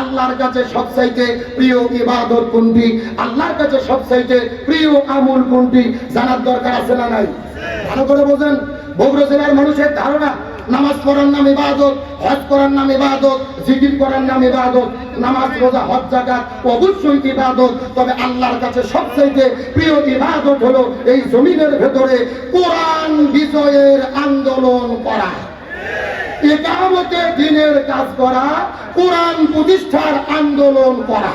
আল্লাহর কাছে সবচাইতে প্রিয় ইবাদত কোনটি? আল্লাহর কাছে সবচাইতে প্রিয় আমল কোনটি? জানার দরকার আছে না নাই? ভালো করে বোঝেন। বগুড়া জেলার মানুষের ধারণা, নামাজ পড়ার নাম ইবাদত, হজ করার নাম ইবাদত, জিকির করার নাম ইবাদত, নামাজ, রোজা, হজ জাকাত অবশ্যই ইবাদত। তবে আল্লাহর কাছে সবচেয়ে প্রিয় ইবাদত হলো এই জমিনের ভেতরে কোরআন বিজয়ের আন্দোলন করা। একামতে দিনের কাজ করা কোরআন প্রতিষ্ঠার আন্দোলন করা।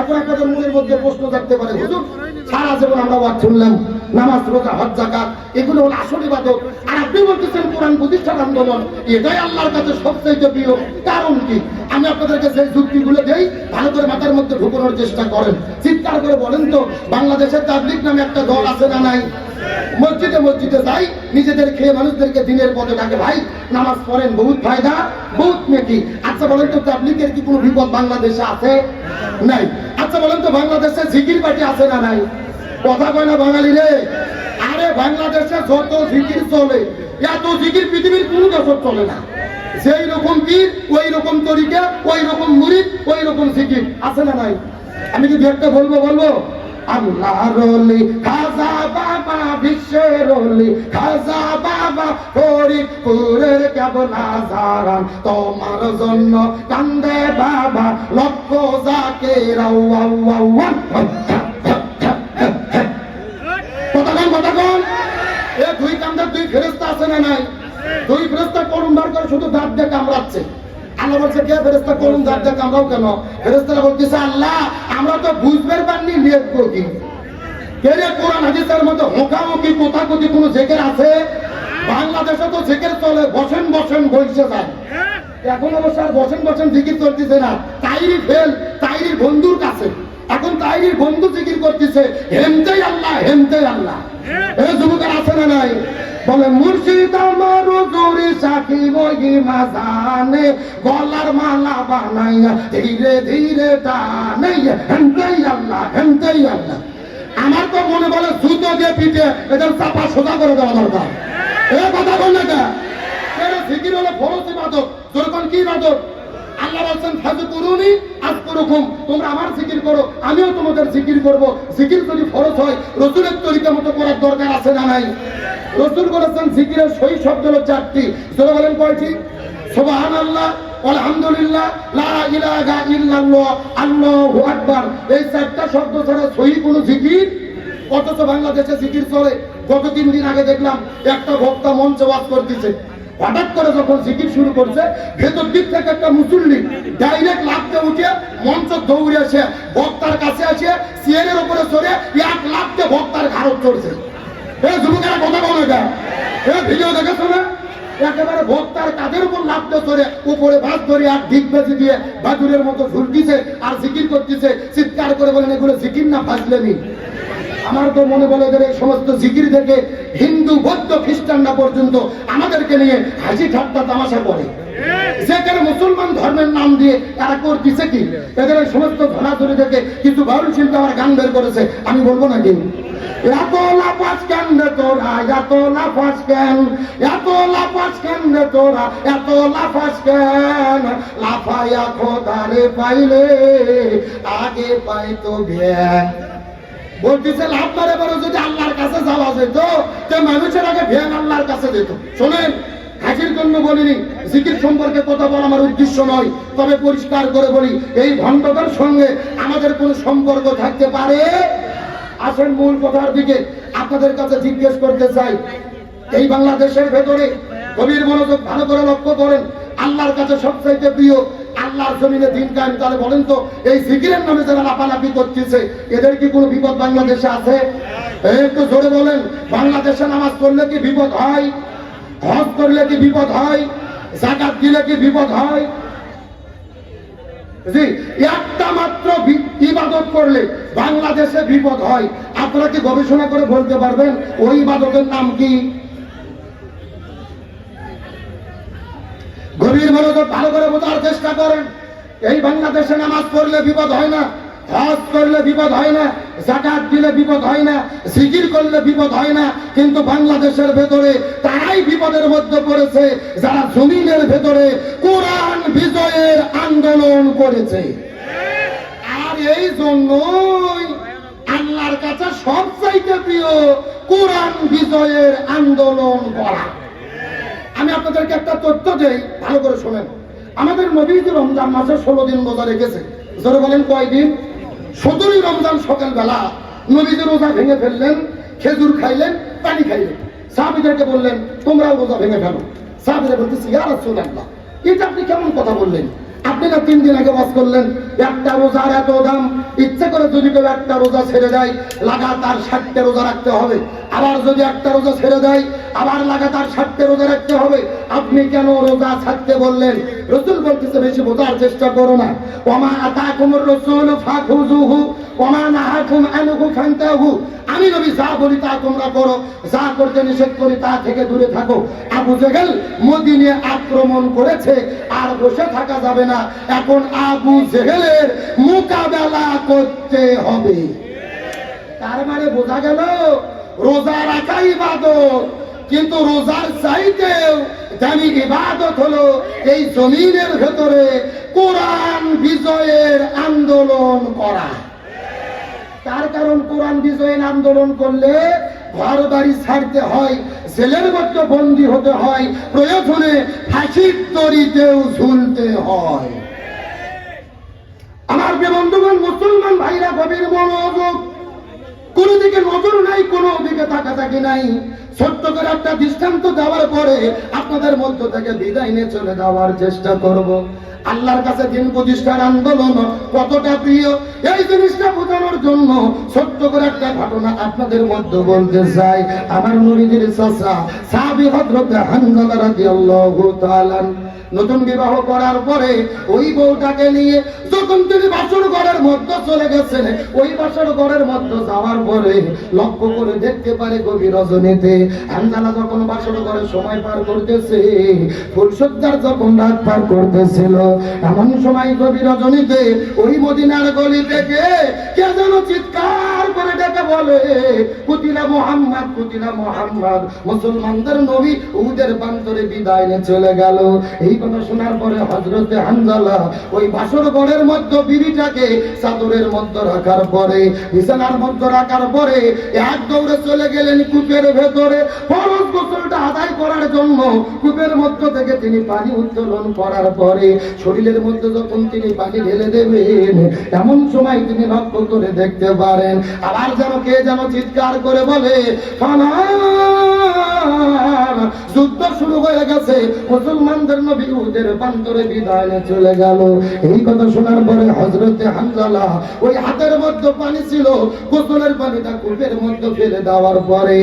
এখন আপনাদের মনের মধ্যে প্রশ্ন থাকতে পারে, হুজুর, সারা জীবন আমরা ওয়াজ শুনলাম, নামাজ, রোজা, হজ জাকাত এগুলো হলো আসল ইবাদত। আর আপনি বলতেছেন কোরআন প্রতিষ্ঠার আন্দোলন, এটাই আল্লাহর কাছে সবচেয়ে প্রিয়। কারণ কি? আমি আপনাদেরকে সেই যুক্তিগুলো দেই, ভালো করে মাথার মধ্যে ঢুকানোর চেষ্টা করেন। চিৎকার করে বলেন তো, বাংলাদেশের তাবলিক নামে একটা দল আছে না নাই? মসজিদে মসজিদে যাই, নিজেদের খেয়ে মানুষদেরকে দিনের পথে ডাকে, ভাই, নামাজ পড়েন, বহুত ফায়দা, বহুত নেকি। আচ্ছা বলেন তো তাবলিকের কি কোনো বিপদ বাংলাদেশে আছে? নাই। আচ্ছা বলেন তো, বাংলাদেশে জিকির পার্টি আছে না নাই? কথা কয় না বাঙালি রে? আরে, বাংলাদেশে যত জিকির চলে, এত জিকির পৃথিবীর কোনো দেশত চলে না। সেই রকম পীর, ওই রকম তরিকা, ওই রকম মুরিদ, ওই রকম জিকির আছে না নাই? আমি যদি একটা বলব বলব? আল্লাহর রলি, খাজা বাবা বিশ্বের অলি খাজা বাবা ফরিদপুরের কেবলা জারান। তোমার জন্য কান্দে বাবা, লক্ষ যাকে কতক্ষণ কতক্ষণ এ দুই ফেরেস্তা আছে না নাই? দুই ফেরেস্তা করুন বার করে শুধু দাঁত দিয়ে কামড়াচ্ছে। আল্লাহ বলছে, কে ফেরেস্তা করুন? কামড়াও কেন? ফেরেস্তারা বলতেছে, আল্লাহ, আমরা তো করি কোরআন হাদিসের মধ্যে জেকের আছে? বাংলাদেশে তো জেকের চলে, বসেন বসেন বলছে এখন অবশ্য বসেন বসেন জিকির করতেছে না। তাইরি ফেল, তাইরির বন্ধুর কাছে। এখন তাইরির বন্ধু জিকির করতেছে, হেমতেই আল্লাহ হেমতেই আল্লাহ। এ যুবকের আছে না নাই? বলে, মুর্শিদ আমার জোরে সাথী বই মাজানে, গলার মালা বানাইয়া ধীরে ধীরে টানাইয়া হেমতেই আল্লাহ হেমতেই আল্লাহ। আমার তো মনে বলে, সুতো দিয়ে পিঠে, এদের চাপা সোজা করে দেওয়া দরকার। এ কথা বললে কে? ফিকির হলে ফরসি ইবাদত। যেরকম কি ইবাদত? আল্লাহ বলছেন ফাজু করুনি, আজ করুকুম। তোমরা আমার জিকির করো, আমিও তোমাদের জিকির করব। জিকির যদি ফরজ হয়, রসুলের তরিকা মতো করার দরকার আছে না নাই? রসুল বলেছেন, জিকিরের সই শব্দ হলো চারটি। তোরা বলেন কয়টি? সুবহান আল্লাহ আলহামদুলিল্লাহ, লা ইলাহা ইল্লাল্লাহ, আল্লাহু আকবার। এই চারটা শব্দ ছাড়া সহি কোনো জিকির? অথচ বাংলাদেশে জিকির চলে। গত তিন দিন আগে দেখলাম, একটা বক্তা মঞ্চে ওয়াজ করতেছে। হঠাৎ করে যখন জিকির শুরু করছে, ভেতর দিক থেকে একটা মুসল্লি ডাইরেক্ট লাফতে উঠে মঞ্চ দৌড়ে আসে বক্তার কাছে আসে চেয়ারের উপরে চড়ে এক লাফতে বক্তার ঘাড়ত চড়ছে। এ যুবকেরা কথা বলে এ ভিডিও একেবারে কাদের উপর চড়ে উপরে ভাত ধরে আর দিক বেঁচে দিয়ে বাদুরের মতো ঝুলকিছে আর জিকির করতেছে। চিৎকার করে বলেন, এগুলো জিকির না ফাজলেনি আমার তো মনে বলে যে এই সমস্ত জিকির থেকে হিন্দু, বৌদ্ধ, খ্রিস্টানরা পর্যন্ত আমাদেরকে নিয়ে হাসি ঠাট্টা তামাশা করে। যেখানে মুসলমান ধর্মের নাম দিয়ে তারা করতেছে কি? এদের এই সমস্ত ধরাধরি থেকে কিছু বাউল শিল্পী আমার গান বের করেছে, আমি বলব না কি এত লাফাস কেন রে তোরা? এত লাফাস কেন? এত লাফাস কেন রে তোরা? এত লাফাস কেন? লাফাইয়া খোদারে পাইলে, আগে পাইতো ভ্যান। বলতেছে, লাভ মারে বড় যদি আল্লাহর কাছে যাওয়া যেত, তে মানুষের আগে ভ্যান আল্লাহর কাছে যেত। শোনেন, হাজির জন্য বলিনি, জিকির সম্পর্কে কথা বলা আমার উদ্দেশ্য নয়, তবে পরিষ্কার করে বলি, এই ভণ্ডতার সঙ্গে আমাদের কোনো সম্পর্ক থাকতে পারে? আসেন মূল কথার দিকে, আপনাদের কাছে জিজ্ঞেস করতে চাই, এই বাংলাদেশের ভেতরে গভীর মনোযোগ ভালো করে লক্ষ্য করেন, আল্লাহর কাছে সবচাইতে প্রিয় আল্লাহর জমিনে দিন কায়েম, তাহলে বলেন তো, এই জিকিরের নামে যারা লাফালাফি করতেছে, এদের কি কোনো বিপদ বাংলাদেশে আছে? একটু জোরে বলেন, বাংলাদেশে নামাজ পড়লে কি বিপদ হয়? হজ করলে কি বিপদ হয়? জাকাত দিলে কি বিপদ হয়? জি, একটা মাত্র ইবাদত করলে বাংলাদেশে বিপদ হয়। আপনারা কি গবেষণা করে বলতে পারবেন, ওই ইবাদতের নাম কি? গভীর মনোযোগ ভালো করে বোঝার চেষ্টা করেন। এই বাংলাদেশে নামাজ পড়লে বিপদ হয় না, হজ করলে বিপদ হয় না, জাকাত দিলে বিপদ হয় না, জিকির করলে বিপদ হয় না, কিন্তু বাংলাদেশের ভেতরে তারাই বিপদের মধ্যে পড়েছে, যারা জমিনের ভেতরে কোরআন বিজয়ের আন্দোলন করেছে। আর এই জন্যই আল্লাহর কাছে সবচাইতে প্রিয় কোরআন বিজয়ের আন্দোলন করা। আমি আপনাদেরকে একটা তথ্য দেই, ভালো করে শোনেন। আমাদের নবীজ রমজান মাসে ষোলো দিন রোজা রেখেছে। জোরে বলেন কয়দিন সতেরোই রমজান সকালবেলা নবীজ রোজা ভেঙে ফেললেন, খেজুর খাইলেন, পানি খাইলেন। সাহাবিদেরকে বললেন, তোমরাও রোজা ভেঙে ফেলো। সাহাবিরা বলতেছি ইয়ার রাসূলুল্লাহ, এটা আপনি কেমন কথা বললেন? আপনি না তিন দিন আগে বাস করলেন, একটা রোজার এত দাম, ইচ্ছে করে যদি কেউ একটা রোজা ছেড়ে দেয়, লাগাতার ষাটটা রোজা রাখতে হবে। আবার যদি একটা রোজা ছেড়ে দেয়, আবার লাগাতার ষাটটা রোজা রাখতে হবে। আপনি কেন রোজা ছাড়তে বললেন? রসুল বলতেছে, বেশি বোঝার চেষ্টা করো না। ওমা আতা কুমুর রসুল ফান্তাহু। আমি যা বলি তা তোমরা করো, যা করতে নিষেধ করি তা থেকে দূরে থাকো। আবু জেহেল মদিনে আক্রমণ করেছে, আর বসে থাকা যাবে না। এখন আবু জেহেলের মোকাবেলা করতে হবে। তার মানে বোঝা গেল, রোজা রাখা ইবাদত, কিন্তু রোজার চাইতেও দামি ইবাদত হলো এই জমিনের ভেতরে কোরআন বিজয়ের আন্দোলন করা। তার কারণ কোরআন বিজয়ের আন্দোলন করলে ঘর বাড়ি ছাড়তে হয়, জেলের মধ্যে বন্দী হতে হয়, প্রয়োজনে ফাঁসির তরিতেও ঝুলতে হয়। আমার যে বন্ধুগণ, মুসলমান ভাইরা, গভীর মনোযোগ কোনো দিকে নজর নাই কোনো দিকে তাকাতাকি নাই। ছোট্ট করে একটা দৃষ্টান্ত দেওয়ার পরে আপনাদের মধ্য থেকে বিদায় নিয়ে চলে যাওয়ার চেষ্টা করব। আল্লাহর কাছে দিন প্রতিষ্ঠার আন্দোলন কতটা প্রিয়, এই জিনিসটা বোঝানোর জন্য ছোট্ট করে একটা ঘটনা আপনাদের মধ্যে বলতে চাই। আমার নবীদের চাচা সাহাবী হযরত হানজালা রাদিয়াল্লাহু তাআলা নতুন বিবাহ করার পরে ওই বউটাকে নিয়ে যখন তিনি বাসর ঘরের মধ্যে চলে গেছেন, ওই বাসর ঘরের মধ্যে যাওয়ার পরে লক্ষ্য করে দেখতে পারে গভীর রজনীতে আন্দালা যখন বাসর ঘরে সময় পার করতেছে ফুলসজ্জার যখন রাত পার করতেছিল, এমন সময় গভীর রজনীতে ওই মদিনার গলি থেকে কে যেন চিৎকার করে ডেকে বলে, কুতিলা মোহাম্মদ কুতিলা মোহাম্মদ। মুসলমানদের নবী উদের প্রান্তরে বিদায় চলে গেল। এই কথা শোনার পরে হজরতে হানজালা ওই বাসর মধ্যে বিড়িটাকে চাদরের মধ্যে রাখার পরে, বিছানার মধ্যে রাখার পরে এক দৌড়ে চলে গেলেন কূপের ভেতরে ফরজ গোসলটা আদায় করার জন্য কূপের মধ্য থেকে তিনি পানি উত্তোলন করার পরে, শরীরের মধ্যে যখন তিনি পানি ঢেলে দেবেন, এমন সময় তিনি লক্ষ্য করে দেখতে পারেন, আবার যেন কে যেন চিৎকার করে বলে! যুদ্ধ শুরু হয়ে গেছে। মুসলমানদের নবী উদের প্রান্তরে বিদায় চলে গেল। এই কথা শোনার পরে হজরতে হানজালা ওই হাতের মধ্যে পানি ছিল, গোসলের পানিটা কূপের মধ্যে ফেলে দেওয়ার পরে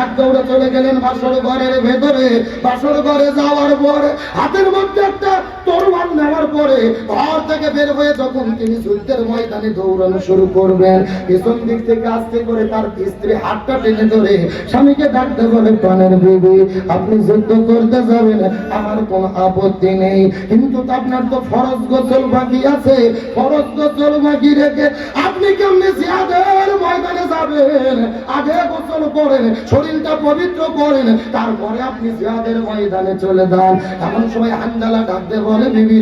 এক দৌড়ে চলে গেলেন বাসর ঘরের ভেতরে। বাসর ঘরে যাওয়ার পরে হাতের মধ্যে একটা তরোয়াল নেওয়ার পরে ঘর থেকে বের হয়ে যখন তিনি যুদ্ধের ময়দানে দৌড়ানো শুরু করবেন, পেছন দিক থেকে আস্তে করে তার স্ত্রী হাতটা টেনে ধরে স্বামীকে ডাকতে বলে, প্রাণের বিবি আপনি যুদ্ধ করতে যাবেন, আমার কোনো আপত্তি নেই। কিন্তু আপনার তো ফরজ গোসল বাকি আছে। ফরজ গোসল বাকি রেখে আপনি কেমনি জিয়াদের ময়দানে যাবেন? আগে গোসল করেন, শরীরটা পবিত্র করেন, তারপরে আপনি জিয়াদের ময়দানে চলে যান। এমন সময় হান্দালা ডাকতে বলে, বিবি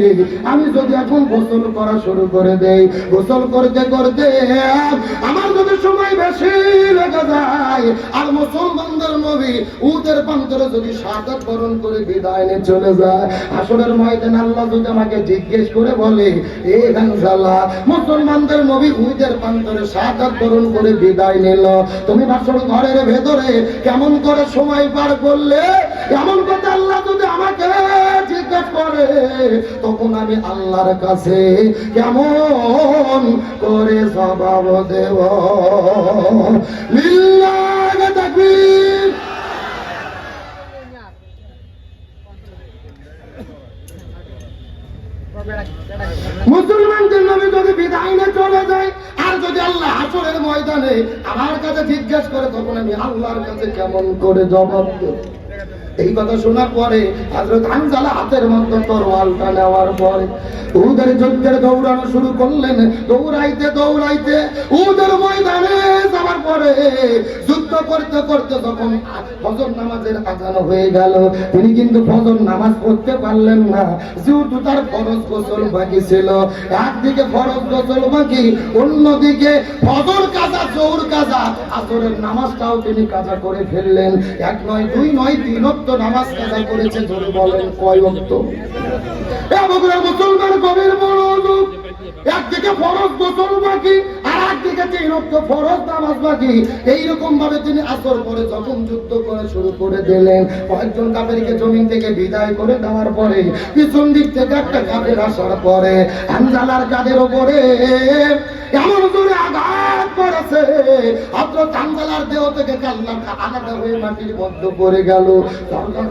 আমি যদি এখন গোসল করা শুরু করে দেই, গোসল করতে করতে আমার যদি সময় বেশি লেগে যায়, আর মুসলমানদের নবী উদের প্রান্তরে যদি সাদাত বরণ করে বিদায় নিয়ে চলে যায় ময়দান আল্লাহ যদি আমাকে জিজ্ঞেস করে বলে, এ গানজালা, মুসলমানদের নবী উদের প্রান্তরে বরণ করে বিদায় নিল। তুমি ঘরের ভেতরে কেমন করে সময় পার করলে? এমন কথা আল্লাহ যদি আমাকে জিজ্ঞেস করে, তখন আমি আল্লাহর কাছে কেমন করে জবাব দেব? মুসলমানদের নবী যদি বিদায় চলে যায়, আর যদি আল্লাহ হাসরের ময়দানে আমার কাছে জিজ্ঞেস করে তখন আমি আল্লাহর কাছে কেমন করে জবাব দেব? এই কথা শোনার পরে হযরত হানজালা হাতের মধ্যে তরোয়ালটা নেওয়ার পরে উহুদের যুদ্ধের দৌড়ানো শুরু করলেন। দৌড়াইতে দৌড়াইতে উহুদের ময়দানে যাওয়ার পরে যুদ্ধ করতে করতে যখন ফজর নামাজের আজান হয়ে গেল, তিনি কিন্তু ফজর নামাজ পড়তে পারলেন না। যেহেতু তার ফরজ গোসল বাকি ছিল, একদিকে ফরজ গোসল বাকি, অন্যদিকে ফজর কাজা জোর কাজা, আসরের নামাজটাও তিনি কাজা করে ফেললেন। এক নয়, দুই নয়, তিন অক্ত নামাজ কাজা করেছে জোরে বলেন কয় অক্ত মুসলমান কবির বড় একদিকে ফরজ গোসল বাকি একদিকে তিন অক্ত ফরজ নামাজ বাকি। এইরকম ভাবে তিনি আসর পরে যখন যুদ্ধ করে শুরু করে দিলেন, কয়েকজন কাপেরকে জমিন থেকে বিদায় করে দেওয়ার পরে পিছন দিক থেকে একটা কাপের আসার পরে আঞ্জালার কাদের ওপরে এমন জোরে আঘাত করেছে আপনার চান্দালার দেহ থেকে কাল্লাটা আলাদা হয়ে মাটির মধ্যে পড়ে গেল। ধরধর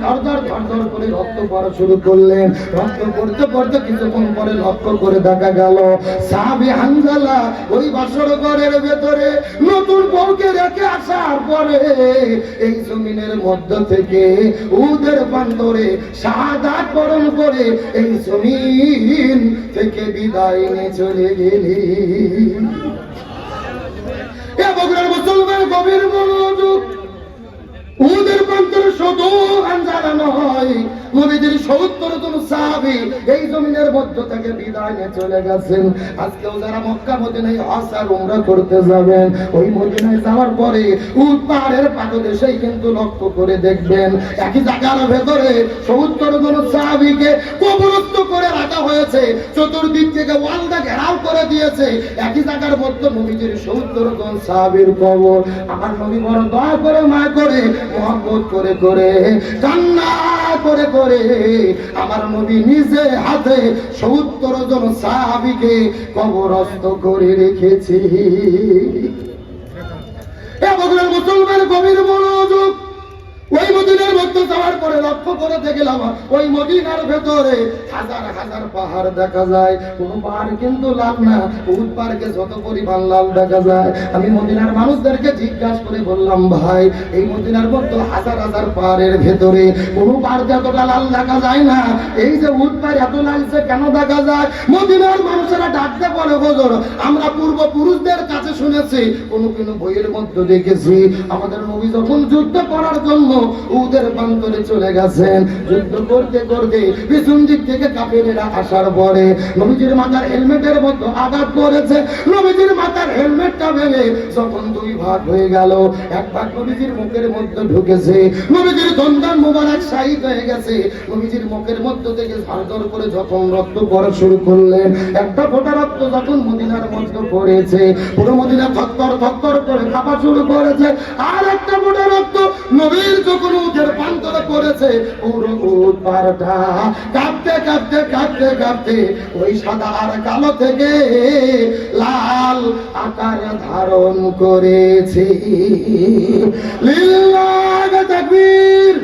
ধরধর ধরধর করে রক্ত পড়া শুরু করলেন। রক্ত পড়তে পড়তে কিছুক্ষণ পরে লক্ষ্য করে দেখা গেল, সাহাবি হানজালা ওই বাসর ঘরের ভেতরে নতুন বউকে রেখে আসার পরে এই জমিনের মধ্য থেকে উদের বান্দরে সাদা বরণ করে এই জমিন থেকে বিদায় নিয়ে চলে গেলি। এ বগুড়ার মুসলমান গভীর মনোযোগ উদের প্রান্তরে শুধু আঞ্জানা নয় নবীদের সত্তর সাহাবি এই জমিনের মধ্য থেকে বিদায় চলে গেছেন। আজকেও যারা মক্কা, মদিনায় আসার উমরা করতে যাবেন, ওই মদিনায় যাওয়ার পরে পাহাড়ের পাদদেশেই কিন্তু লক্ষ্য করে দেখবেন, একই জায়গার ভেতরে সত্তর সাহাবিকে কবরস্থ করে রাখা হয়েছে। চতুর্দিক থেকে ওয়ালটা ঘেরাও করে দিয়েছে। একই জায়গার মধ্যে নবীজির সত্তর সাহাবির কবর। আমার নবী বড় দয়া করে, মায়া করে, মহব্বত করে করে কান্না করে করে আমার নিজে হাতে কবরস্থ করে রেখেছি। মনোযোগ ওই মদিনার মধ্যে যাওয়ার পরে লক্ষ্য করে দেখলাম, ওই মদিনার ভেতরে হাজার হাজার পাহাড় দেখা যায়। কোন পাহাড় কিন্তু লাল না উট পাহাড়কে যত পরিমাণ লাল দেখা যায়। আমি মদিনার মানুষদেরকে জিজ্ঞাসা করে বললাম, ভাই, এই মদিনার মধ্যে হাজার হাজার পাহাড়ের ভেতরে কোন পাহাড় এতটা লাল দেখা যায় না? এই যে উট পাহাড় এত লালছে কেন দেখা যায়? মদিনার মানুষেরা ডাকতে পারে হুজুর, আমরা পূর্বপুরুষদের কাছে শুনেছি, কোন কোন বইয়ের মধ্যে দেখেছি। আমাদের নবী যখন যুদ্ধ করার জন্য উদের প্রান্তরে চলে গেছেন। যুদ্ধ করতে করতে পিছন দিক থেকে কাপেরেরা আসার পরে নবীজির মাথার হেলমেটের মধ্যে আঘাত করেছে। নবীজির মাথার হেলমেটটা ভেঙে যখন দুই ভাগ হয়ে গেল, এক ভাগ নবীজির মুখের মধ্যে ঢুকেছে। নবীজির দন্দান মোবারক শাহিদ হয়ে গেছে। নবীজির মুখের মধ্য থেকে ঝাড়ঝড় করে যখন রক্ত পড়া শুরু করলেন, একটা ফোঁটা রক্ত যখন মদিনার মধ্যে পড়েছে, পুরো মদিনা থত্তর থত্তর করে কাঁপা শুরু করেছে, আর একটা ফোঁটা রক্ত নবীর যখন উদের পান্তর করেছে ওর উদ পারটা কাঁপতে কাঁপতে কাঁপতে কাঁপতে ওই সাদা আর কালো থেকে লাল আকার ধারণ করেছে। লীলা তাকবীর।